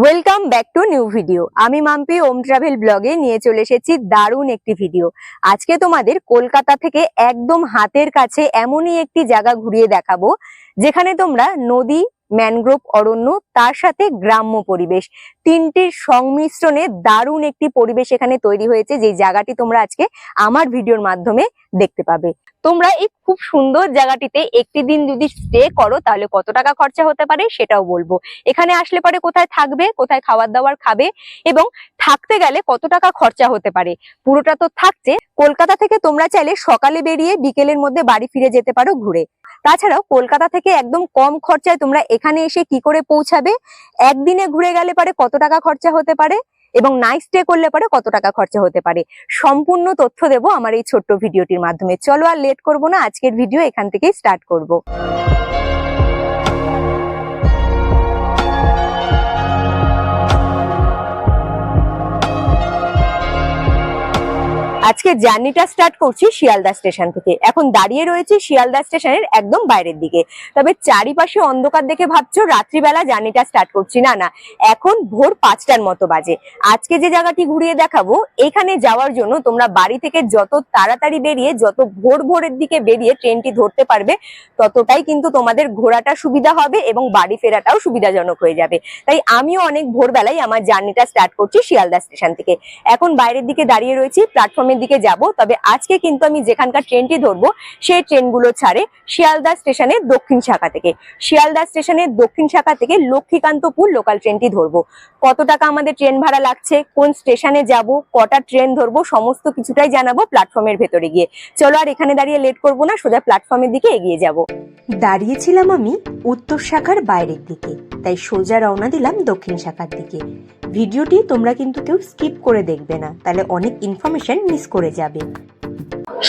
Welcome back to new video আমি মাম্পি ওম travel ব্লগে নিয়ে চলে এসেছি দারুণ একটি ভিডিও আজকে তোমাদের কলকাতা থেকে একদম হাতের কাছে এমনই একটি জায়গা ঘুরিয়ে দেখাবো, যেখানে তোমরা নদী ম্যানগ্রোভ অরণ্য, তার সাথে গ্রাম্য পরিবেশ। তিনটির সংমিশ্রণে দারুণ একটি পরিবেশ এখানে তৈরি হয়েছে যে জায়গাটি তোমরা আজকে আমার ভিডিওর মাধ্যমে দেখতে পাবে। তোমরা এই খুব সুন্দর জায়গাটিতে একটি দিন যদি স্টে করো, তাহলে কত টাকা খরচা হতে পারে সেটাও বলব। এখানে আসলে পরে কোথায় থাকবে, কোথায় খাবার দাবার খাবে এবং থাকতে গেলে কত টাকা খরচা হতে পারে? পুরোটা তো থাকছে। কলকাতা থেকে তোমরা চাইলে সকালে বেরিয়ে বিকেলের মধ্যে বাড়ি ফিরে যেতে পারো ঘুরে। তাছাড়াও কলকাতা থেকে একদম কম খরচায় তোমরা এখানে এসে কি করে পৌঁছাবে? একদিনে ঘুরে গেলে পারে কত টাকা খরচা হতে পারে? এবং নাইট স্টে করলে পরে কত টাকা খরচা হতে পারে? সম্পূর্ণ তথ্য দেব আমার এই ছোট্ট ভিডিওটির মাধ্যমে। চলো আর লেট করব না, আজকের ভিডিও এখান থেকেই স্টার্ট করব। আজকে জার্নিটা স্টার্ট করছি শিয়ালদা স্টেশন থেকে। এখন দাঁড়িয়ে রয়েছে শিয়ালদা স্টেশনের একদম বাইরের দিকে। তবে চারিপাশে অন্ধকার দেখে ভাবছ, রাত্রিবেলা জার্নিটা স্টার্ট করছি। না না, এখন ভোর পাঁচটার মতো বাজে। আজকে যে জায়গাটি ঘুরিয়ে দেখাবো, এখানে যাওয়ার জন্য তোমরা বাড়ি থেকে যত তাড়াতাড়ি বেরিয়ে, যত ভোর ভোরের দিকে বেরিয়ে ট্রেনটি ধরতে পারবে, ততটাই কিন্তু তোমাদের ঘোরাটা সুবিধা হবে এবং বাড়ি ফেরাটাও সুবিধাজনক হয়ে যাবে। তাই আমিও অনেক ভোরবেলায় আমার জার্নিটা স্টার্ট করছি শিয়ালদা স্টেশন থেকে। এখন বাইরের দিকে দাঁড়িয়ে রয়েছি প্ল্যাটফর্মের দিকে যাব, তবে আজকে কিন্তু আমি যেখানকার ট্রেনটি ধরবো, সেই ট্রেনগুলো ছাড়ে শিয়ালদা স্টেশনের দক্ষিণ শাখা থেকে। শিয়ালদা স্টেশনের দক্ষিণ শাখা থেকে লক্ষ্মীকান্তপুর লোকাল ট্রেনটি ধরবো। কত টাকা আমাদের ট্রেন ভাড়া লাগছে, কোন স্টেশনে যাব, কটা ট্রেন ধরবো, সমস্ত কিছুটাই জানাব প্ল্যাটফর্মের ভেতরে গিয়ে। চলো আর এখানে দাঁড়িয়ে লেট করব না, সোজা প্ল্যাটফর্মের দিকে এগিয়ে যাব। দাঁড়িয়েছিলাম আমি উত্তর শাখার বাইরের দিকে, তাই সোজা রওনা দিলাম দক্ষিণ শাখার দিকে। ভিডিওটি তোমরা কিন্তু কেউ স্কিপ করে দেখবে না, তাহলে অনেক ইনফরমেশন মিস করে যাবে।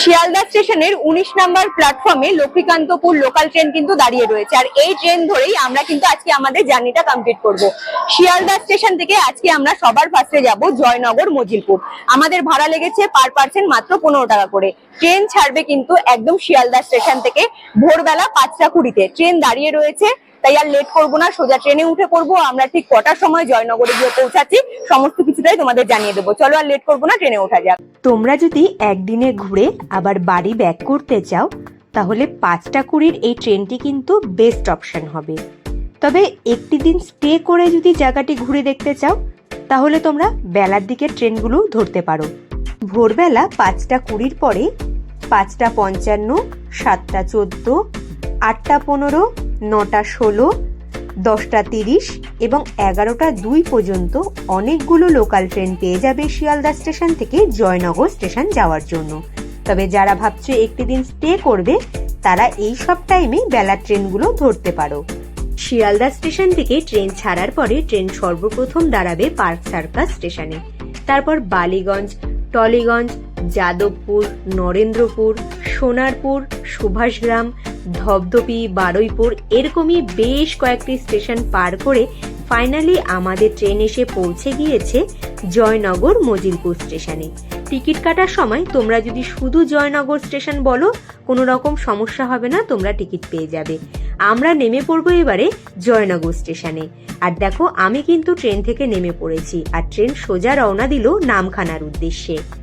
শিয়ালদা স্টেশনের উনিশ নাম্বার প্ল্যাটফর্মে লক্ষ্মীকান্তপুর লোকাল ট্রেন কিন্তু দাঁড়িয়ে রয়েছে। আর এই ট্রেন ধরেই আমরা কিন্তু আজকে আমাদের জার্নিটা কমপ্লিট করব। শিয়ালদা স্টেশন থেকে আজকে আমরা সবার ফার্স্টে যাব জয়নগর মজিলপুর। আমাদের ভাড়া লেগেছে পার পার্সেন্ট মাত্র পনেরো টাকা করে। ট্রেন ছাড়বে কিন্তু একদম শিয়ালদা স্টেশন থেকে ভোরবেলা পাঁচটা কুড়িতে। ট্রেন দাঁড়িয়ে রয়েছে তাই আর লেট করব না, সোজা ট্রেনে উঠে পড়ব, আমরা ঠিক কটার সময় জয়নগরে গিয়ে পৌঁছাচ্ছি, সমস্ত কিছুটাই তোমাদের জানিয়ে দেবো। চলো আর লেট করব না ট্রেনে ওঠা যাক। তোমরা যদি একদিনে ঘুরে আবার বাড়ি ব্যাক করতে চাও, তাহলে পাঁচটা কুড়ির এই ট্রেনটি কিন্তু বেস্ট অপশন হবে। তবে একটি দিন স্টে করে যদি জায়গাটি ঘুরে দেখতে চাও, তাহলে তোমরা বেলার দিকে ট্রেনগুলো ধরতে পারো। ভোরবেলা পাঁচটা কুড়ির পরে পাঁচটা পঞ্চান্ন, সাতটা চোদ্দ, আটটা পনেরো নটা ষোলো, দশটা তিরিশ এবং এগারোটা দুই পর্যন্ত অনেকগুলো লোকাল ট্রেন পেয়ে যাবে শিয়ালদা স্টেশন থেকে জয়নগর স্টেশন যাওয়ার জন্য। তবে যারা ভাবছে একটি দিন স্টে করবে, তারা এই সব টাইমে বেলার ট্রেনগুলো ধরতে পারো। শিয়ালদা স্টেশন থেকে ট্রেন ছাড়ার পরে ট্রেন সর্বপ্রথম দাঁড়াবে পার্ক সার্কাস স্টেশনে। তারপর বালিগঞ্জ, টলিগঞ্জ, যাদবপুর, নরেন্দ্রপুর, সোনারপুর, সুভাষগ্রাম ধপধপি বারুইপুর, এরকমই বেশ কয়েকটি স্টেশন পার করে ফাইনালি আমাদের ট্রেন এসে পৌঁছে গিয়েছে জয়নগর মজিলপুর স্টেশনে। টিকিট কাটার সময় তোমরা যদি শুধু জয়নগর স্টেশন বলো, কোনো রকম সমস্যা হবে না, তোমরা টিকিট পেয়ে যাবে। আমরা নেমে পড়ব এবারে জয়নগর স্টেশনে। আর দেখো, আমি কিন্তু ট্রেন থেকে নেমে পড়েছি, আর ট্রেন সোজা রওনা দিল নামখানার উদ্দেশ্যে।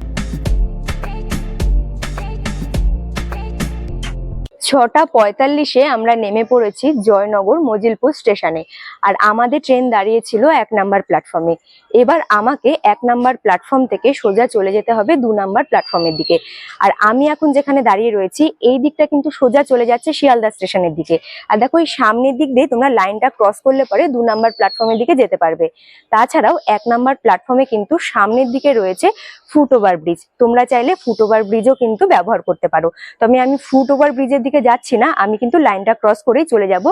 ছটা পঁয়তাল্লিশে আমরা নেমে পড়েছি জয়নগর মজিলপুর স্টেশনে। আর আমাদের ট্রেন দাঁড়িয়েছিল এক নাম্বার প্ল্যাটফর্মে। এবার আমাকে এক নাম্বার প্ল্যাটফর্ম থেকে সোজা চলে যেতে হবে দু নাম্বার প্ল্যাটফর্মের দিকে। আর আমি এখন যেখানে দাঁড়িয়ে রয়েছি, এই দিকটা কিন্তু সোজা চলে যাচ্ছে শিয়ালদা স্টেশনের দিকে। আর দেখো, এই সামনের দিক দিয়ে তোমরা লাইনটা ক্রস করলে পরে দু নাম্বার প্ল্যাটফর্মের দিকে যেতে পারবে। তাছাড়াও এক নাম্বার প্ল্যাটফর্মে কিন্তু সামনের দিকে রয়েছে ফুট ওভার ব্রিজ তোমরা চাইলে ফুট ওভার ব্রিজও কিন্তু ব্যবহার করতে পারো। তবে আমি ফুট ওভার ব্রিজের দিকে যাচ্ছি না, আমি কিন্তু লাইনটা ক্রস করেই চলে যাব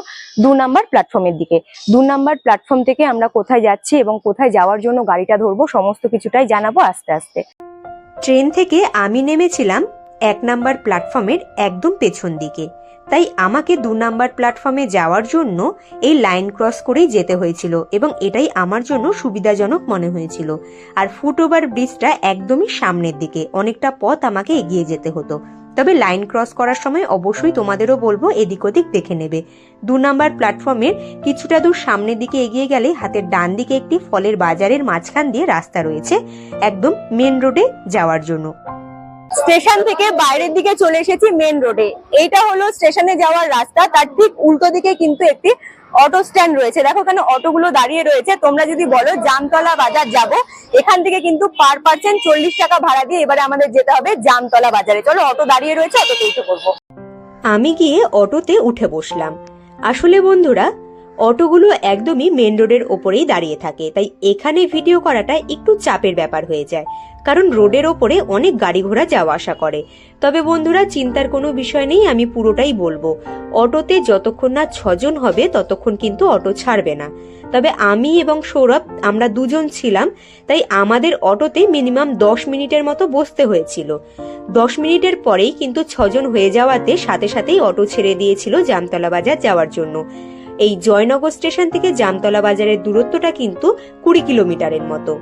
দু নাম্বার প্ল্যাটফর্মের দিকে। দু নাম্বার প্ল্যাটফর্ম থেকে আমরা কোথায় যাচ্ছি এবং কোথায় যাওয়ার জন্য গাড়িটা ধরবো, সমস্ত কিছুটাই জানাব আস্তে আস্তে। ট্রেন থেকে আমি নেমেছিলাম এক নাম্বার প্ল্যাটফর্মের একদম পেছন দিকে। তাই আমাকে দু নাম্বার প্ল্যাটফর্মে যাওয়ার জন্য এই লাইন ক্রস করেই যেতে হয়েছিল এবং এটাই আমার জন্য সুবিধাজনক মনে হয়েছিল। আর ফুট ওভার ব্রিজটা একদমই সামনের দিকে, অনেকটা পথ আমাকে এগিয়ে যেতে হতো। তবে লাইন ক্রস করার সময় অবশ্যই তোমাদেরও বলব এদিক ওদিক দেখে নেবে। দু নাম্বার প্ল্যাটফর্মের কিছুটা দূর সামনের দিকে এগিয়ে গেলে হাতের ডান দিকে একটি ফলের বাজারের মাঝখান দিয়ে রাস্তা রয়েছে, একদম মেন রোডে যাওয়ার জন্য। স্টেশন থেকে বাইরের দিকে চলে এসেছি মেন রোডে। এইটা হলো স্টেশনে যাওয়ার রাস্তা, তার ঠিক উল্টো দিকে কিন্তু একটি অটো স্ট্যান্ড রয়েছে। দেখো এখানে অটোগুলো দাঁড়িয়ে রয়েছে। তোমরা যদি বলো জামতলা বাজার যাব, এখান থেকে কিন্তু পার পার্সেন্ট চল্লিশ টাকা ভাড়া দিয়ে এবারে আমাদের যেতে হবে জামতলা বাজারে। চলো, অটো দাঁড়িয়ে রয়েছে অটোতে উঠে পড়ব। আমি গিয়ে অটোতে উঠে বসলাম। আসলে বন্ধুরা অটোগুলো একদমই মেন রোডের ওপরেই দাঁড়িয়ে থাকে, তাই এখানে ভিডিও করাটা একটু চাপের ব্যাপার হয়ে যায়, কারণ রোডের ওপরে অনেক গাড়ি ঘোড়া যাওয়া আসা করে। তবে বন্ধুরা, চিন্তার কোনো বিষয় নেই, আমি পুরোটাই বলব। অটোতে যতক্ষণ না ছজন হবে, ততক্ষণ কিন্তু অটো ছাড়বে না। তবে আমি এবং সৌরভ, আমরা দুজন ছিলাম, তাই আমাদের অটোতে মিনিমাম দশ মিনিটের মতো বসতে হয়েছিল। দশ মিনিটের পরেই কিন্তু ছজন হয়ে যাওয়াতে সাথে সাথেই অটো ছেড়ে দিয়েছিল জামতলা বাজার যাওয়ার জন্য। এই জয়নগর স্টেশন থেকে জামতলা বাজারের দূরত্বটা কিন্তু কুড়ি কিলোমিটারের মতো।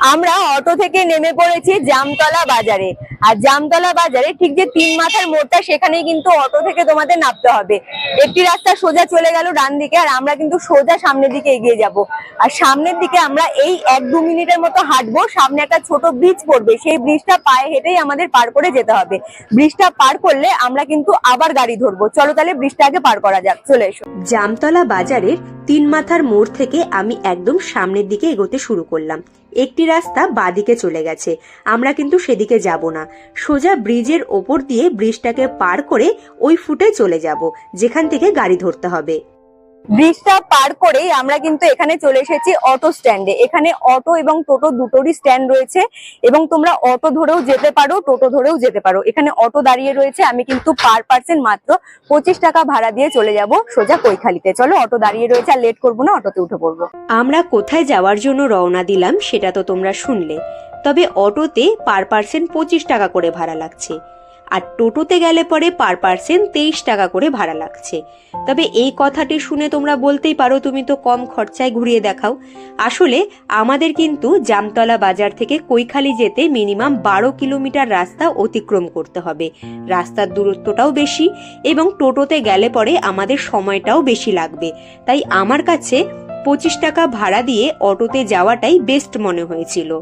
আমরা অটো থেকে নেমে পড়েছি জামতলা বাজারে। আর জামতলা বাজারে ঠিক যে তিন মাথার মোড়টা, সেখানেই কিন্তু অটো থেকে তোমাদের নামতে হবে। একটি রাস্তা সোজা চলে গেল ডান দিকে, আর আমরা কিন্তু সোজা সামনের দিকে এগিয়ে যাব। আর সামনের দিকে আমরা এই এক দু মিনিটের মতো হাঁটবো, সামনে একটা ছোট ব্রিজ পড়বে। সেই ব্রিজটা পায়ে হেঁটেই আমাদের পার করে যেতে হবে। ব্রিজটা পার করলে আমরা কিন্তু আবার গাড়ি ধরবো। চলো তাহলে ব্রিজটা আগে পার করা যাক। চলে এসো। জামতলা বাজারের তিন মাথার মোড় থেকে আমি একদম সামনের দিকে এগোতে শুরু করলাম। একটি রাস্তা বাদিকে চলে গেছে। আমরা কিন্তু সেদিকে যাব না। সোজা ব্রিজের ওপর দিয়ে ব্রিজটাকে পার করে ওই ফুটে চলে যাব, যেখান থেকে গাড়ি ধরতে হবে। ব্রিজটা পার করেই আমরা কিন্তু এখানে চলে এসেছি অটো স্ট্যান্ডে। এখানে অটো এবং টোটো দুটোরই স্ট্যান্ড রয়েছে এবং তোমরা অটো ধরেও যেতে পারো, টোটো ধরেও যেতে পারো। এখানে অটো দাঁড়িয়ে রয়েছে, আমি কিন্তু পার পার্সেন মাত্র পঁচিশ টাকা ভাড়া দিয়ে চলে যাব সোজা কৈখালিতে। চলো, অটো দাঁড়িয়ে রয়েছে, আর লেট করব না, অটোতে উঠে পড়ব। আমরা কোথায় যাওয়ার জন্য রওনা দিলাম, সেটা তো তোমরা শুনলে। তবে অটোতে পার পার্সেন্ট পঁচিশ টাকা করে ভাড়া লাগছে। আর টোটোতে গেলে পরে পার পার্সেন্ট তেইশ টাকা করে ভাড়া লাগছে। তবে এই কথাটি শুনে তোমরা বলতেই পারো, তুমি তো কম খরচায় ঘুরিয়ে দেখাও। আসলে আমাদের কিন্তু জামতলা বাজার থেকে কৈখালি যেতে মিনিমাম বারো কিলোমিটার রাস্তা অতিক্রম করতে হবে। রাস্তার দূরত্বটাও বেশি এবং টোটোতে গেলে পরে আমাদের সময়টাও বেশি লাগবে। তাই আমার কাছে পঁচিশ টাকা ভাড়া দিয়ে অটোতে যাওয়াটাই বেস্ট মনে হয়েছিল।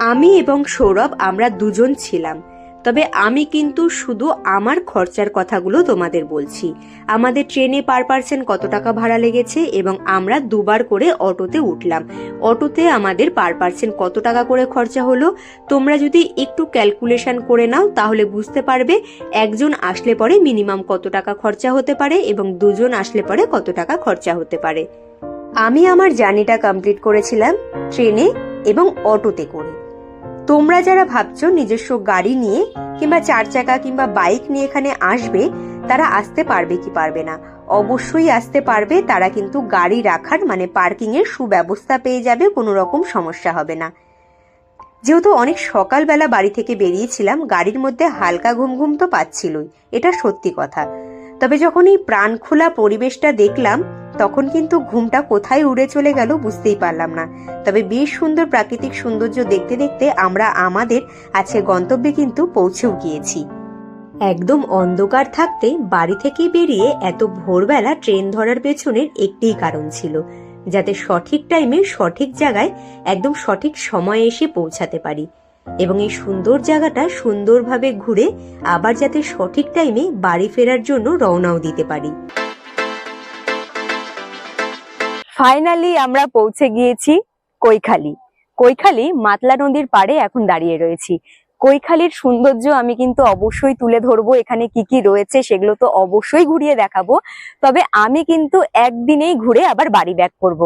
আমি এবং সৌরভ আমরা দুজন ছিলাম। তবে আমি কিন্তু শুধু আমার খরচার কথাগুলো তোমাদের বলছি। আমাদের ট্রেনে পার পার্সেন কত টাকা ভাড়া লেগেছে এবং আমরা দুবার করে অটোতে উঠলাম। অটোতে আমাদের পার পার্সেন কত টাকা করে খরচা হলো? তোমরা যদি একটু ক্যালকুলেশন করে নাও, তাহলে বুঝতে পারবে একজন আসলে পরে মিনিমাম কত টাকা খরচা হতে পারে এবং দুজন আসলে পরে কত টাকা খরচা হতে পারে। আমি আমার জার্নিটা কমপ্লিট করেছিলাম ট্রেনে এবং অটোতে করে। তোমরা যারা ভাবছ নিজস্ব গাড়ি নিয়ে কিংবা চার চাকা কিংবা বাইক নিয়ে এখানে আসবে, তারা আসতে পারবে কি পারবে না। অবশ্যই আসতে পারবে, তারা কিন্তু গাড়ি রাখার মানে পার্কিং এর সুব্যবস্থা পেয়ে যাবে, কোনো রকম সমস্যা হবে না। যেহেতু অনেক সকালবেলা বাড়ি থেকে বেরিয়েছিলাম, গাড়ির মধ্যে হালকা ঘুম ঘুম তো পাচ্ছিলই, এটা সত্যি কথা। তবে যখন এই প্রাণ খোলা পরিবেশটা দেখলাম তখন কিন্তু ঘুমটা কোথায় উড়ে চলে গেল বুঝতেই পারলাম না। তবে বেশ সুন্দর প্রাকৃতিক সৌন্দর্য দেখতে দেখতে আমরা আমাদের আছে গন্তব্যে কিন্তু পৌঁছেও গিয়েছি। একদম অন্ধকার থাকতে বাড়ি থেকে বেরিয়ে এত ভোরবেলা ট্রেন ধরার পেছনের একটিই কারণ ছিল, যাতে সঠিক টাইমে সঠিক জায়গায় একদম সঠিক সময়ে এসে পৌঁছাতে পারি এবং এই সুন্দর জায়গাটা সুন্দরভাবে ঘুরে আবার যাতে সঠিক টাইমে বাড়ি ফেরার জন্য রওনাও দিতে পারি। ফাইনালি আমরা পৌঁছে গিয়েছি কৈখালি। কৈখালি মাতলা নদীর পাড়ে এখন দাঁড়িয়ে রয়েছি। কৈখালির সৌন্দর্য আমি কিন্তু অবশ্যই তুলে ধরবো। এখানে কি কি রয়েছে সেগুলো তো অবশ্যই ঘুরিয়ে দেখাবো। তবে আমি কিন্তু একদিনেই ঘুরে আবার বাড়ি ব্যাক করব।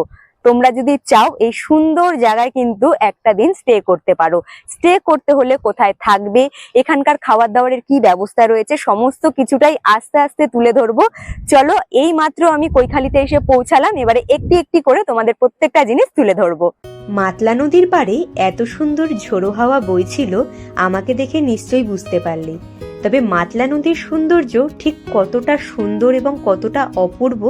তোমরা যদি চাও, এই সুন্দর জায়গায় কিন্তু একটা দিন স্টে করতে পারো। স্টে করতে হলে কোথায় থাকবে? এখানকার খাবার দাবারের কি ব্যবস্থা রয়েছে? সমস্ত কিছুটাই আস্তে আস্তে তুলে ধরবো। চলো, এই মাত্র আমি কৈখালিতে এসে পৌঁছালাম। এবারে একটি একটি করে তোমাদের প্রত্যেকটা জিনিস তুলে ধরবো। মাতলা নদীর পাড়ে এত সুন্দর ঝোড়ো হাওয়া বইছিল আমাকে দেখে নিশ্চয়ই বুঝতে পারলে। তবে মাতলা নদীর সৌন্দর্য ঠিক কতটা সুন্দর এবং কতটা অপূর্ব,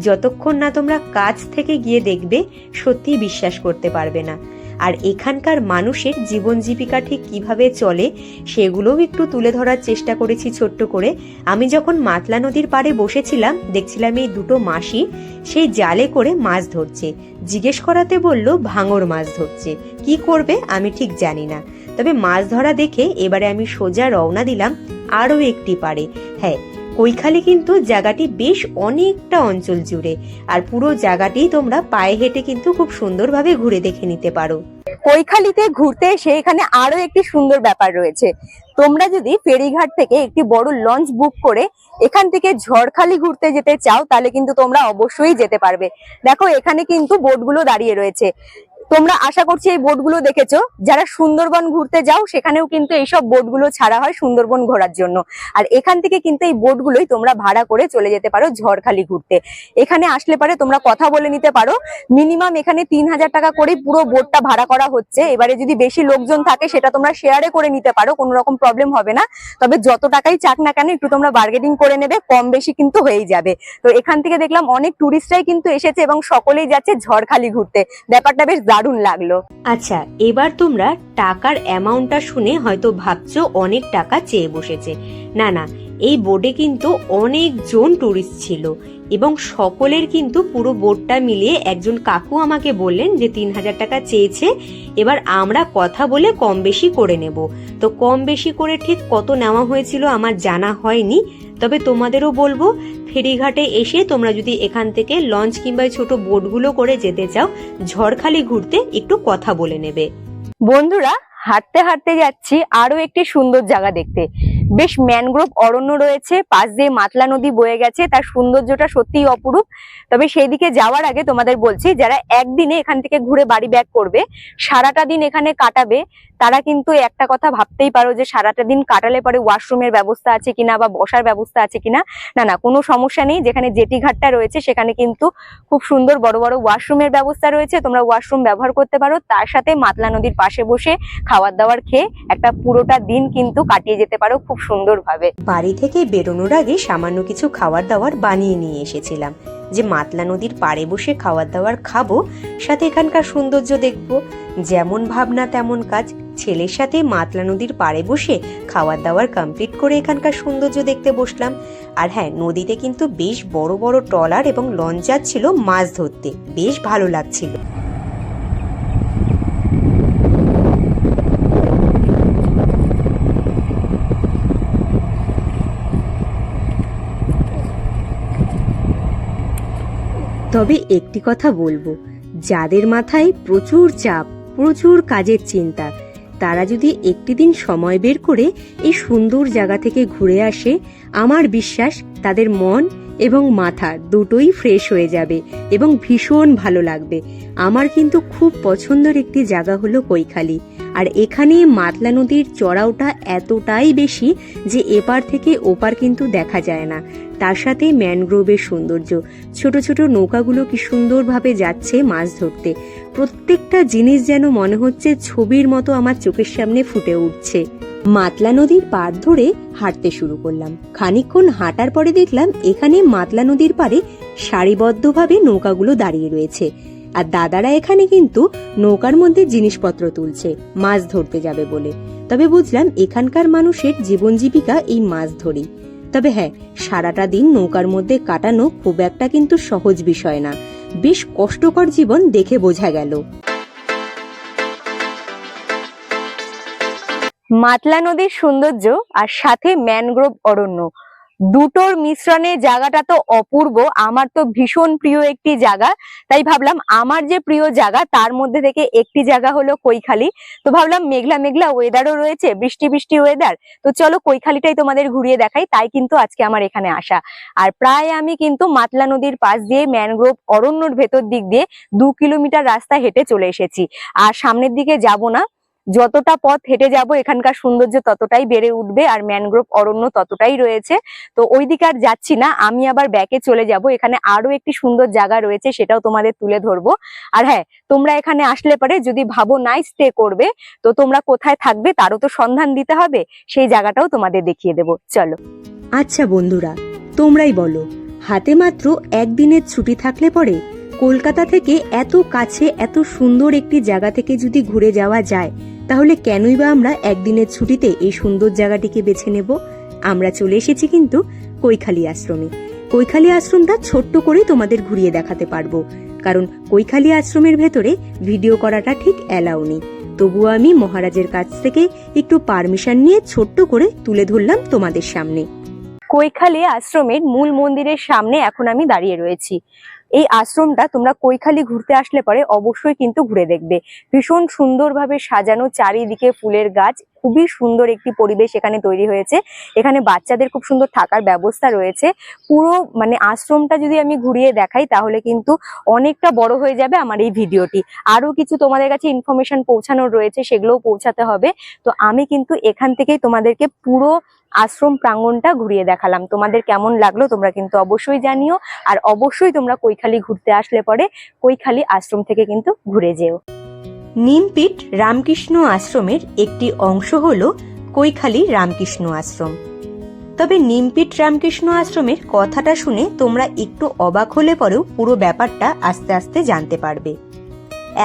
যতক্ষণ না তোমরা কাছ থেকে গিয়ে দেখবে, সত্যিই বিশ্বাস করতে পারবে না। আর এখানকার মানুষের জীবন জীবিকা ঠিক কীভাবে চলে, সেগুলোও একটু তুলে ধরার চেষ্টা করেছি ছোট্ট করে। আমি যখন মাতলা নদীর পাড়ে বসেছিলাম, দেখছিলাম এই দুটো মাসি সেই জালে করে মাছ ধরছে। জিজ্ঞেস করাতে বলল, ভাঙর মাছ ধরছে। কি করবে আমি ঠিক জানি না। তবে মাছ ধরা দেখে এবারে আমি সোজা রওনা দিলাম আরও একটি পাড়ে। হ্যাঁ কৈখালি কিন্তু জায়গাটি বেশ অনেকটা অঞ্চল জুড়ে, আর পুরো জায়গাটি তোমরা পায়ে হেঁটে কিন্তু খুব সুন্দরভাবে ঘুরে দেখে নিতে পারো। কৈখালিতে ঘুরতে এসে এখানে আরও একটি সুন্দর ব্যাপার রয়েছে। তোমরা যদি ফেরিঘাট থেকে একটি বড় লঞ্চ বুক করে এখান থেকে ঝড়খালি ঘুরতে যেতে চাও, তাহলে কিন্তু তোমরা অবশ্যই যেতে পারবে। দেখো, এখানে কিন্তু বোটগুলো দাঁড়িয়ে রয়েছে। তোমরা আশা করছি এই বোটগুলো দেখেছ। যারা সুন্দরবন ঘুরতে যাও, সেখানেও কিন্তু এইসব বোটগুলো ছাড়া হয় সুন্দরবন ঘোরার জন্য। আর এখান থেকে কিন্তু এই বোটগুলোই তোমরা ভাড়া করে চলে যেতে পারো ঝড়খালি ঘুরতে। এখানে আসলে পারে তোমরা কথা বলে নিতে পারো। মিনিমাম এখানে তিন হাজার টাকা করে পুরো বোটটা ভাড়া করা হচ্ছে। এবারে যদি বেশি লোকজন থাকে, সেটা তোমরা শেয়ারে করে নিতে পারো, কোনো রকম প্রবলেম হবে না। তবে যত টাকাই চাক না কেন, একটু তোমরা বার্গেনিং করে নেবে, কম বেশি কিন্তু হয়েই যাবে। তো এখান থেকে দেখলাম অনেক টুরিস্টরাই কিন্তু এসেছে এবং সকলেই যাচ্ছে ঝড়খালি ঘুরতে। ব্যাপারটা বেশ দারুণ লাগল। আচ্ছা এবার তোমরা টাকার অ্যামাউন্টটা শুনে হয়তো ভাবছ অনেক টাকা চেয়ে বসেছে। না না, এই বোর্ডে কিন্তু অনেকজন টুরিস্ট ছিল। এবং সকলের কিন্তু পুরো বোর্ডটা মিলিয়ে একজন কাকু আমাকে বললেন যে তিন হাজার টাকা চেয়েছে, এবার আমরা কথা বলে কম বেশি করে নেব। তো কম বেশি করে ঠিক কত নেওয়া হয়েছিল আমার জানা হয়নি, তবে তোমাদেরও বলব, ফেরিঘাটে এসে তোমরা যদি এখান থেকে লঞ্চ কিংবা ছোট বোটগুলো করে যেতে চাও, ঝড়খালি ঘুরতে একটু কথা বলে নেবে। বন্ধুরা, হাঁটতে হাঁটতে যাচ্ছি আরও একটি সুন্দর জায়গা দেখতে। বেশ ম্যানগ্রোভ অরণ্য রয়েছে, পাশ দিয়ে মাতলা নদী বয়ে গেছে, তার সৌন্দর্যটা সত্যিই অপরূপ। তবে সেই দিকে যাওয়ার আগে তোমাদের বলছি, যারা একদিনে এখান থেকে ঘুরে বাড়ি ব্যাক করবে, সারাটা দিন এখানে কাটাবে, তারা কিন্তু একটা কথা ভাবতেই পারো যে সারাটা দিন কাটালে পরে ওয়াশরুমের ব্যবস্থা আছে কিনা বা বসার ব্যবস্থা আছে কিনা। না না, কোনো সমস্যা নেই, যেখানে জেটি ঘাটটা রয়েছে, সেখানে কিন্তু খুব সুন্দর বড় বড় ওয়াশরুমের ব্যবস্থা রয়েছে, তোমরা ওয়াশরুম ব্যবহার করতে পারো। তার সাথে মাতলা নদীর পাশে বসে খাবার দাবার খেয়ে একটা পুরোটা দিন কিন্তু কাটিয়ে যেতে পারো। খুব সুন্দরভাবে। বাড়ি থেকে বেরোনোর আগে সামান্য কিছু খাবার দাবার বানিয়ে নিয়ে এসেছিলাম। যে মাতলা নদীর পাড়ে বসে খাবার দাবার খাব, সাথে এখানকার সৌন্দর্য দেখব, যেমন ভাবনা তেমন কাজ। ছেলের সাথে মাতলা নদীর পাড়ে বসে খাওয়ার দাওয়ার কমপ্লিট করে এখানকার সৌন্দর্য দেখতে বসলাম। আর হ্যাঁ নদীতে কিন্তু বেশ বড় বড় ট্রলার এবং লঞ্চ যাচ্ছিল মাছ ধরতে। বেশ ভালো লাগছিল। তবে একটি কথা বলব, যাদের মাথায় প্রচুর চাপ, প্রচুর কাজের চিন্তা, তারা যদি একটি দিন সময় বের করে এই সুন্দর জায়গা থেকে ঘুরে আসে, আমার বিশ্বাস তাদের মন এবং মাথা দুটোই ফ্রেশ হয়ে যাবে এবং ভীষণ ভালো লাগবে। আমার কিন্তু খুব পছন্দের একটি জায়গা হলো কৈখালি। আর এখানে মাতলা নদীর চড়াওটা এতটাই বেশি যে এপার থেকে ওপার কিন্তু দেখা যায় না। তার সাথে ম্যানগ্রোভের সৌন্দর্য। ছোট ছোট নৌকাগুলো কি সুন্দরভাবে যাচ্ছে মাছ ধরতে। প্রত্যেকটা জিনিস যেন মনে হচ্ছে ছবির মতো আমার চোখের সামনে ফুটে উঠছে। মাতলা নদীর পাড় ধরে হাঁটতে শুরু করলাম। খানিকক্ষণ হাঁটার পরে দেখলাম এখানে মাতলা নদীর পাড়ে সারিবদ্ধভাবে নৌকাগুলো দাঁড়িয়ে রয়েছে। আর দাদারা এখানে কিন্তু নৌকার মধ্যে জিনিসপত্র তুলছে, মাছ ধরতে যাবে বলে। তবে বুঝলাম এখানকার মানুষের জীবন জীবিকা এই মাছ ধরেই। তবে হ্যাঁ সারাটা দিন নৌকার মধ্যে কাটানো খুব একটা কিন্তু সহজ বিষয় না। বেশ কষ্টকর জীবন দেখে বোঝা গেল। মাতলা নদীর সৌন্দর্য আর সাথে ম্যানগ্রোভ অরণ্য দুটোর মিশ্রণে জায়গাটা তো অপূর্ব। আমার তো ভীষণ প্রিয় একটি জায়গা। তাই ভাবলাম আমার যে প্রিয় জায়গা, তার মধ্যে থেকে একটি জায়গা হলো কৈখালি। তো ভাবলাম মেঘলা মেঘলা ওয়েদারও রয়েছে, বৃষ্টি বৃষ্টি ওয়েদার তো চলো কৈখালিটাই তোমাদের ঘুরিয়ে দেখাই, তাই কিন্তু আজকে আমার এখানে আসা। আর প্রায় আমি কিন্তু মাতলা নদীর পাশ দিয়ে ম্যানগ্রোভ অরণ্যর ভেতর দিক দিয়ে দু কিলোমিটার রাস্তা হেঁটে চলে এসেছি। আর সামনের দিকে যাব না। যতটা পথ হেঁটে যাব, এখানকার সৌন্দর্য ততটাই বেড়ে উঠবে আর ম্যানগ্রোভ অরণ্য ততটাই রয়েছে। তো ওই দিকে আর যাচ্ছি না, আমি আবার ব্যাকে চলে যাব। এখানে আরও একটি সুন্দর জায়গা রয়েছে, সেটাও তোমাদের তুলে ধরবো। আর হ্যাঁ তোমরা এখানে আসলে পরে যদি ভাবো নাই স্টে করবে। তো তোমরা কোথায় থাকবে, তারও তো সন্ধান দিতে হবে। সেই জায়গাটাও তোমাদের দেখিয়ে দেবো। চলো। আচ্ছা বন্ধুরা, তোমরাই বলো, হাতে মাত্র একদিনের ছুটি থাকলে পরে কলকাতা থেকে এত কাছে, এত সুন্দর একটি জায়গা থেকে যদি ঘুরে যাওয়া যায় তাহলে কেনই বা আমরা একদিনের ছুটিতে এই সুন্দর জায়গাটিকে বেছে নেব? আমরা চলে এসেছি কিন্তু কৈখালি আশ্রমে। কৈখালি আশ্রমটা ছোট্ট করে তোমাদের ঘুরিয়ে দেখাতে পারব। কারণ কৈখালি আশ্রমের ভেতরে ভিডিও করাটা ঠিক অ্যালাউ নেই। তবুও আমি মহারাজের কাছ থেকে একটু পারমিশন নিয়ে ছোট্ট করে তুলে ধরলাম তোমাদের সামনে। কৈখালি আশ্রমের মূল মন্দিরের সামনে এখন আমি দাঁড়িয়ে রয়েছি। এই আশ্রমটা তোমরা কৈখালি ঘুরতে আসলে পরে অবশ্যই কিন্তু ঘুরে দেখবে। ভীষণ সুন্দরভাবে সাজানো চারিদিকে ফুলের গাছ, খুবই সুন্দর একটি পরিবেশ এখানে তৈরি হয়েছে। এখানে বাচ্চাদের খুব সুন্দর থাকার ব্যবস্থা রয়েছে। পুরো মানে আশ্রমটা যদি আমি ঘুরিয়ে দেখাই তাহলে কিন্তু অনেকটা বড় হয়ে যাবে আমার এই ভিডিওটি। আরও কিছু তোমাদের কাছে ইনফরমেশন পৌঁছানোর রয়েছে সেগুলোও পৌঁছাতে হবে। তো আমি কিন্তু এখান থেকেই তোমাদেরকে পুরো আশ্রম প্রাঙ্গণটা ঘুরিয়ে দেখালাম। তোমাদের কেমন লাগল তোমরা কিন্তু অবশ্যই জানিও। আর অবশ্যই তোমরা কৈখালি ঘুরতে আসলে পরে কৈখালি আশ্রম থেকে কিন্তু ঘুরে যেও। নিমপিট রামকৃষ্ণ আশ্রমের একটি অংশ হল কৈখালি রামকৃষ্ণ আশ্রম। তবে নিমপিট রামকৃষ্ণ আশ্রমের কথাটা শুনে তোমরা একটু অবাক হলে পরেও পুরো ব্যাপারটা আস্তে আস্তে জানতে পারবে।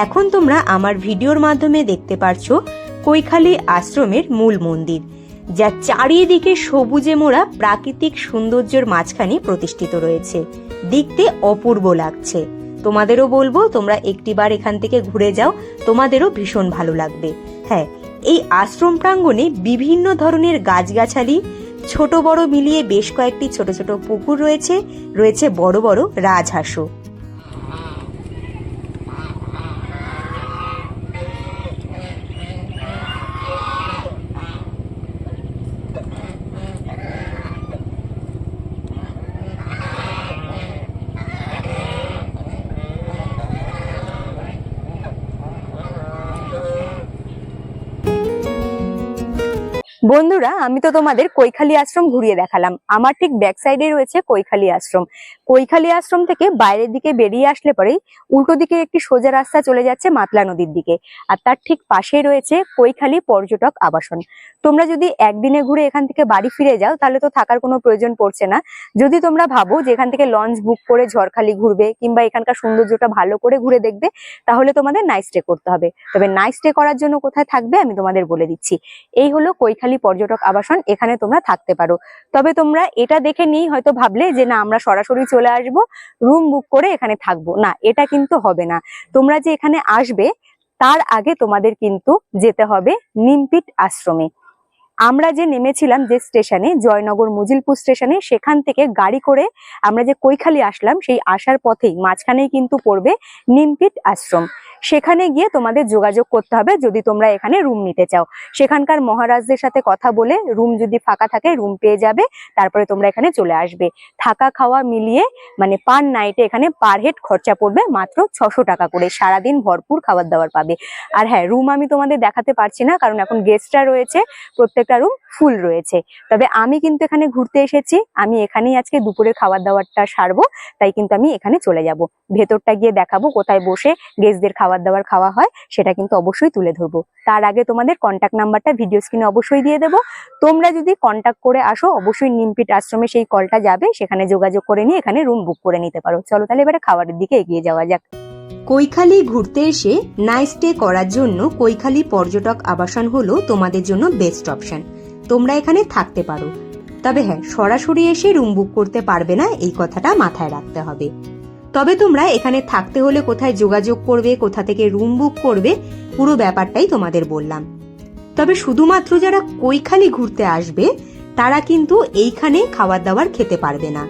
এখন তোমরা আমার ভিডিওর মাধ্যমে দেখতে পারছ কৈখালি আশ্রমের মূল মন্দির। যা চারিদিকে সবুজে মোড়া প্রাকৃতিক সৌন্দর্যের মাঝখানে প্রতিষ্ঠিত রয়েছে। দেখতে অপূর্ব লাগছে। তোমাদেরও বলব, তোমরা একটিবার এখান থেকে ঘুরে যাও, তোমাদেরও ভীষণ ভালো লাগবে। হ্যাঁ এই আশ্রম প্রাঙ্গণে বিভিন্ন ধরনের গাছগাছালি, ছোট বড় মিলিয়ে বেশ কয়েকটি ছোট ছোট পুকুর রয়েছে রয়েছে বড় বড় রাজহাঁসও। বন্ধুরা, আমি তো তোমাদের কৈখালি আশ্রম ঘুরিয়ে দেখালাম। আমার ঠিক ব্যাক সাইডে রয়েছে কৈখালি আশ্রম। কৈখালি আশ্রম থেকে বাইরের দিকে বেরিয়ে আসলে পরেই উল্টো দিকে একটি সোজা রাস্তা চলে যাচ্ছে মাতলা নদীর দিকে। আর তার ঠিক পাশেই রয়েছে কৈখালি পর্যটক আবাসন। তোমরা যদি একদিনে ঘুরে এখান থেকে বাড়ি ফিরে যাও, তাহলে তো থাকার কোনো প্রয়োজন পড়ছে না। যদি তোমরা ভাবো যে এখান থেকে লঞ্চ বুক করে ঝড়খালি ঘুরবে, কিংবা এখানকার সৌন্দর্যটা ভালো করে ঘুরে দেখবে, তাহলে তোমাদের নাইট স্টে করতে হবে। তবে নাইট স্টে করার জন্য কোথায় থাকবে আমি তোমাদের বলে দিচ্ছি। এই হলো কৈখালি পর্যটক আবাসন এখানে তোমরা থাকতে পারো। তবে তোমরা এটা দেখে নিয়েই হয়তো ভাবলে যে না, আমরা সরাসরি চলে আসব রুম বুক করে এখানে থাকব। না, এটা কিন্তু হবে না। তোমরা যে এখানে আসবে, তার আগে তোমাদের কিন্তু যেতে হবে নিমপিট আশ্রমে। আমরা যে নেমেছিলাম যে স্টেশনে, জয়নগর মুজিলপুর স্টেশনে, সেখান থেকে গাড়ি করে আমরা যে কৈখালি আসলাম, সেই আসার পথেই মাঝখানেই কিন্তু পড়বে নিমপিট আশ্রম। সেখানে গিয়ে তোমাদের যোগাযোগ করতে হবে যদি তোমরা এখানে রুম নিতে চাও। সেখানকার মহারাজদের সাথে কথা বলে রুম যদি ফাঁকা থাকে রুম পেয়ে যাবে, তারপরে তোমরা এখানে চলে আসবে। থাকা খাওয়া মিলিয়ে মানে পার নাইটে এখানে পার হেড খরচা পড়বে মাত্র ছশো টাকা করে। সারাদিন ভরপুর খাবার দাবার পাবে। আর হ্যাঁ রুম আমি তোমাদের দেখাতে পারছি না, কারণ এখন গেস্টরা রয়েছে। প্রত্যেকটা রুম ফুল রয়েছে। তবে আমি কিন্তু এখানে ঘুরতে এসেছি, আমি এখানেই আজকে দুপুরের খাবার দাবারটা সারবো, তাই কিন্তু আমি এখানে চলে যাব। ভেতরটা গিয়ে দেখাবো কোথায় বসে গেস্টদের খাবার দাবার খাওয়া হয়, সেটা কিন্তু অবশ্যই তুলে ধরবো। তার আগে তোমাদের কন্ট্যাক্ট নাম্বারটা ভিডিও স্ক্রিনে অবশ্যই দিয়ে দেবো। তোমরা যদি কন্ট্যাক্ট করে আসো, অবশ্যই নিমপিট আশ্রমে সেই কলটা যাবে, সেখানে যোগাযোগ করে নিয়ে এখানে রুম বুক করে নিতে পারো। চলো তাহলে এবারে খাবারের দিকে এগিয়ে যাওয়া যাক। কৈখালি ঘুরতে এসে নাইট স্টে করার জন্য কৈখালি পর্যটক আবাসন হলো তোমাদের জন্য বেস্ট অপশন তোমরা এখানে থাকতে পারো। তবে হ্যাঁ সরাসরি এসে রুম বুক করতে পারবে না, এই কথাটা মাথায় রাখতে হবে। তবে তোমরা এখানে থাকতে হলে কোথায় যোগাযোগ করবে, কোথা থেকে রুম বুক করবে, পুরো ব্যাপারটাই তোমাদের বললাম। তবে শুধুমাত্র যারা কৈখালি ঘুরতে আসবে, তারা কিন্তু এইখানে খাবার দাবার খেতে পারবে না।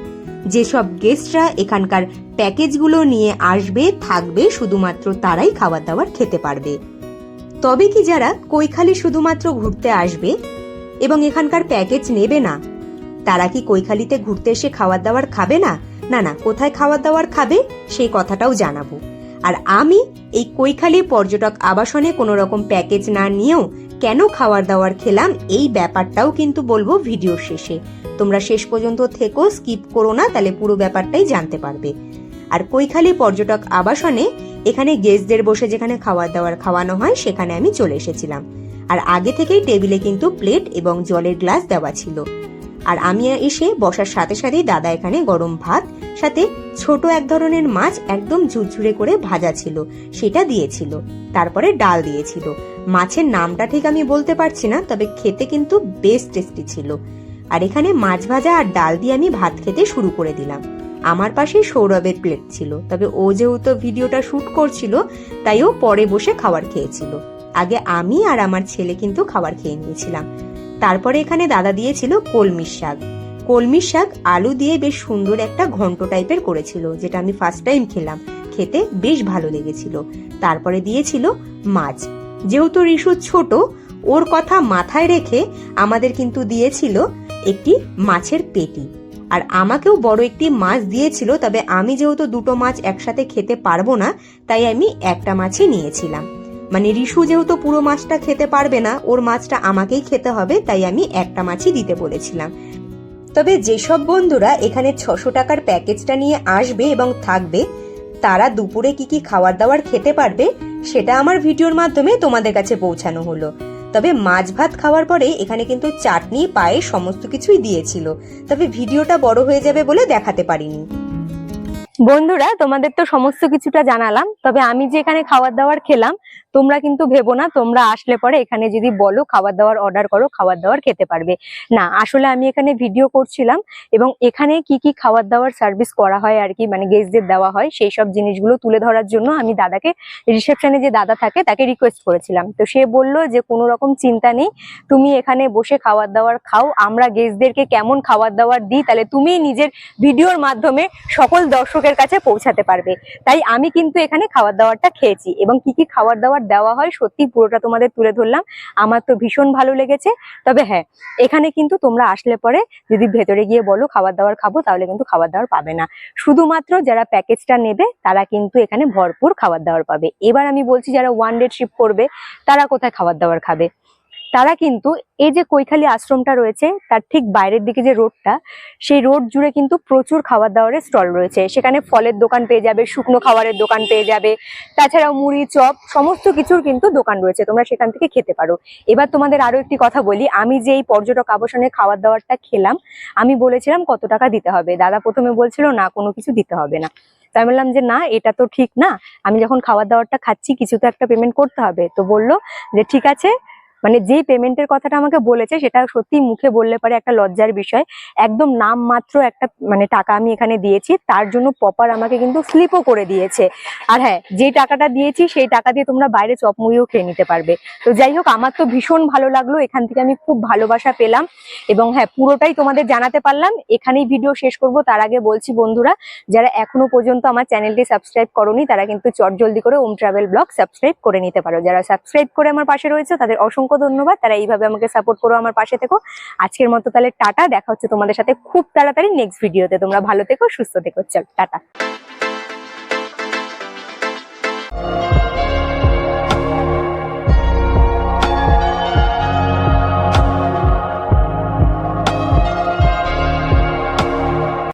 যেসব গেস্টরা এখানকার প্যাকেজগুলো নিয়ে আসবে, থাকবে, শুধুমাত্র তারাই খাবার দাবার খেতে পারবে। তবে কি যারা কৈখালি শুধুমাত্র ঘুরতে আসবে এবং এখানকার প্যাকেজ নেবে না, তারা কি কৈখালিতে ঘুরতে এসে খাবার দাবার খাবে না? না না, কোথায় খাবার দাবার খাবে, সেই কথাটাও জানাব। আর আমি এই কৈখালি পর্যটক আবাসনে কোনো রকম প্যাকেজ না নিয়েও কেন খাবার দাওয়ার খেলাম, এই ব্যাপারটাও কিন্তু বলব ভিডিও শেষে। তোমরা শেষ পর্যন্ত থেকো, স্কিপ করো না, তাহলে পুরো ব্যাপারটাই জানতে পারবে। আর কৈখালি পর্যটক আবাসনে এখানে গেস্টদের বসে যেখানে খাবার দাবার খাওয়ানো হয়, সেখানে আমি চলে এসেছিলাম। আর আগে থেকেই টেবিলে কিন্তু প্লেট এবং জলের গ্লাস দেওয়া ছিল। আর আমি এসে বসার সাথে সাথেই দাদা এখানে গরম ভাত, সাথে ছোট এক ধরনের মাছ একদম ঝুরঝুরে করে ভাজা ছিল, সেটা দিয়েছিল। তারপরে ডাল দিয়েছিল। মাছের নামটা ঠিক আমি বলতে পারছি না, তবে খেতে কিন্তু বেশ টেস্টি ছিল। আর এখানে মাছ ভাজা আর ডাল দিয়ে আমি ভাত খেতে শুরু করে দিলাম। আমার পাশেই সৌরভের প্লেট ছিল, তবে ও যেহেতু ভিডিওটা শুট করছিল, তাই ও পরে বসে খাবার খেয়েছিল। আগে আমি আর আমার ছেলে কিন্তু খাবার খেয়ে নিয়েছিলাম। তারপরে এখানে দাদা দিয়েছিল কলমির শাক। কলমির শাক আলু দিয়ে বেশ সুন্দর একটা ঘন্ট টাইপের করেছিল, যেটা আমি ফার্স্ট টাইম খেলাম। খেতে বেশ ভালো লেগেছিল। তারপরে দিয়েছিল মাছ। যেহেতু রিশু ছোট, ওর কথা মাথায় রেখে আমাদের কিন্তু দিয়েছিল একটি মাছের পেটি। আর আমাকেও বড় একটি মাছ দিয়েছিল, তবে আমি যেহেতু দুটো মাছ একসাথে খেতে পারব না, তাই আমি একটা মাছই নিয়েছিলাম। মানে রিশু যেহেতু পুরো মাছটা খেতে পারবে না, ওর মাছটা আমাকেই খেতে হবে, তাই আমি একটা মাছই দিতে বলেছিলাম। তবে যেসব বন্ধুরা এখানে ছশো টাকার প্যাকেজটা নিয়ে আসবে এবং থাকবে, তারা দুপুরে কি কি খাবার দাবার খেতে পারবে, সেটা আমার ভিডিওর মাধ্যমে তোমাদের কাছে পৌঁছানো হলো। তবে মাছ ভাত খাওয়ার পরে এখানে কিন্তু চাটনি পায়ে সমস্ত কিছুই দিয়েছিল। তবে ভিডিওটা বড় হয়ে যাবে বলে দেখাতে পারিনি। বন্ধুরা, তোমাদের তো সমস্ত কিছুটা জানালাম, তবে আমি যে এখানে খাবার দাবার খেলাম, তোমরা কিন্তু ভেবো না, তোমরা আসলে পরে এখানে যদি বলো খাবার দাবার অর্ডার করো, খাবার দাবার খেতে পারবে। না, আসলে আমি এখানে ভিডিও করছিলাম এবং এখানে কি কি খাবার দাবার সার্ভিস করা হয় আর কি মানে গেস্টদের দেওয়া হয়, সেই সব জিনিসগুলো তুলে ধরার জন্য আমি দাদাকে রিসেপশনে যে দাদা থাকে, তাকে রিকোয়েস্ট করেছিলাম। তো সে বলল যে, কোনো রকম চিন্তা নেই, তুমি এখানে বসে খাবার দাবার খাও, আমরা গেস্টদেরকে কেমন খাবার দাবার দিই, তাহলে তুমি নিজের ভিডিওর মাধ্যমে সকল দর্শকের কাছে পৌঁছাতে পারবে। তাই আমি কিন্তু এখানে খাবার দাবারটা খেয়েছি এবং কি কি খাবার দাবার দেওয়া হয় সত্যি পুরোটা তোমাদের তুলে ধরলাম। আমার তো ভীষণ ভালো লেগেছে। তবে হ্যাঁ এখানে কিন্তু তোমরা আসলে পরে যদি ভেতরে গিয়ে বলো খাবার দাবার খাব, তাহলে কিন্তু খাবার দাবার পাবে না। শুধুমাত্র যারা প্যাকেজটা নেবে, তারা কিন্তু এখানে ভরপুর খাবার দাবার পাবে। এবার আমি বলছি যারা ওয়ান ডে ট্রিপ করবে, তারা কোথায় খাবার দাবার খাবে? তারা কিন্তু এই যে কৈখালি আশ্রমটা রয়েছে, তার ঠিক বাইরের দিকে যে রোডটা, সেই রোড জুড়ে কিন্তু প্রচুর খাবার দাবারের স্টল রয়েছে। সেখানে ফলের দোকান পেয়ে যাবে, শুকনো খাবারের দোকান পেয়ে যাবে, তাছাড়াও মুড়ি, চপ, সমস্ত কিছুর কিন্তু দোকান রয়েছে। তোমরা সেখান থেকে খেতে পারো। এবার তোমাদের আরও একটি কথা বলি। আমি যে এই পর্যটক আবাসনে খাবার দাবারটা খেলাম, আমি বলেছিলাম কত টাকা দিতে হবে। দাদা প্রথমে বলছিল, না, কোনো কিছু দিতে হবে না। তাই বললাম যে, না, এটা তো ঠিক না। আমি যখন খাবার দাবারটা খাচ্ছি, কিছু তো একটা পেমেন্ট করতে হবে। তো বলল যে, ঠিক আছে মানে যে পেমেন্টের কথাটা আমাকে বলেছে, সেটা সত্যি মুখে বললে পারে একটা লজ্জার বিষয়। একদম নাম মাত্র একটা মানে টাকা আমি এখানে দিয়েছি, তার জন্য প্রপার আমাকে কিন্তু স্লিপও করে দিয়েছে। আর হ্যাঁ যে টাকাটা দিয়েছি, সেই টাকা দিয়ে তোমরা বাইরে চপ মুড়িও খেয়ে নিতে পারবে। তো যাই হোক, আমার তো ভীষণ ভালো লাগল, এখান থেকে আমি খুব ভালোবাসা পেলাম। এবং হ্যাঁ পুরোটাই তোমাদের জানাতে পারলাম। এখানেই ভিডিও শেষ করব। তার আগে বলছি বন্ধুরা, যারা এখনও পর্যন্ত আমার চ্যানেলটি সাবস্ক্রাইব করনি, তারা কিন্তু চট জলদি করে ওম ট্রাভেল ব্লগ সাবস্ক্রাইব করে নিতে পারো। যারা সাবস্ক্রাইব করে আমার পাশে রয়েছে, তাদের অসংখ্য ধন্যবাদ। তারা এইভাবে আমাকে সাপোর্ট করো আমার পাশে থেকো। আজকের মতো তাহলে টাটা। দেখা হচ্ছে তোমাদের সাথে খুব তাড়াতাড়ি নেক্সট ভিডিওতে তোমরা ভালো থেকো, সুস্থ থেকো। চল, টাটা।